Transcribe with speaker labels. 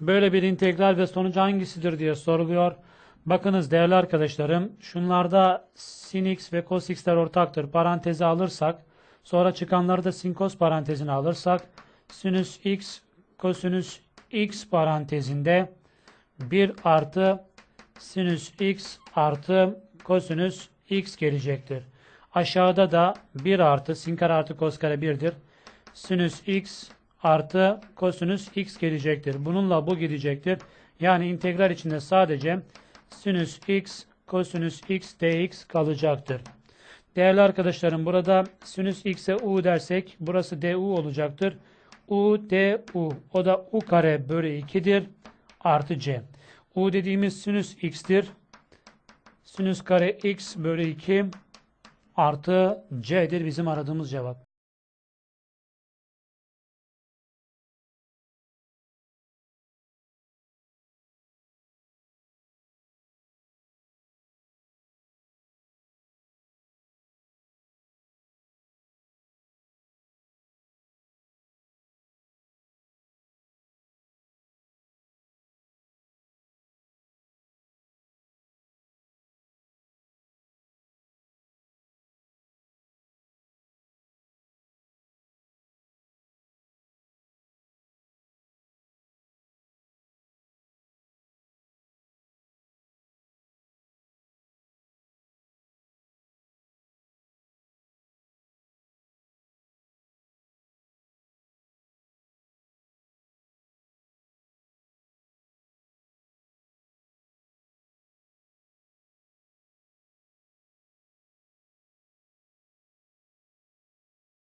Speaker 1: Böyle bir integral ve sonucu hangisidir diye soruluyor. Bakınız değerli arkadaşlarım, şunlarda sin x ve cos x'ler ortaktır. Parantezi alırsak, sonra çıkanları da sin cos parantezine alırsak, sinüs x, kosinüs x parantezinde 1 artı sinüs x artı kosinüs x gelecektir. Aşağıda da 1 artı sin kare artı kos kare 1'dir. Sinüs x artı kosinüs x gelecektir. Bununla bu gidecektir. Yani integral içinde sadece sinüs x, kosinüs x, dx kalacaktır. Değerli arkadaşlarım burada sinüs x'e u dersek burası du olacaktır. u du o da u kare bölü 2'dir artı c. u dediğimiz sinüs x'tir. Sinüs kare x bölü 2 artı c'dir bizim aradığımız cevap.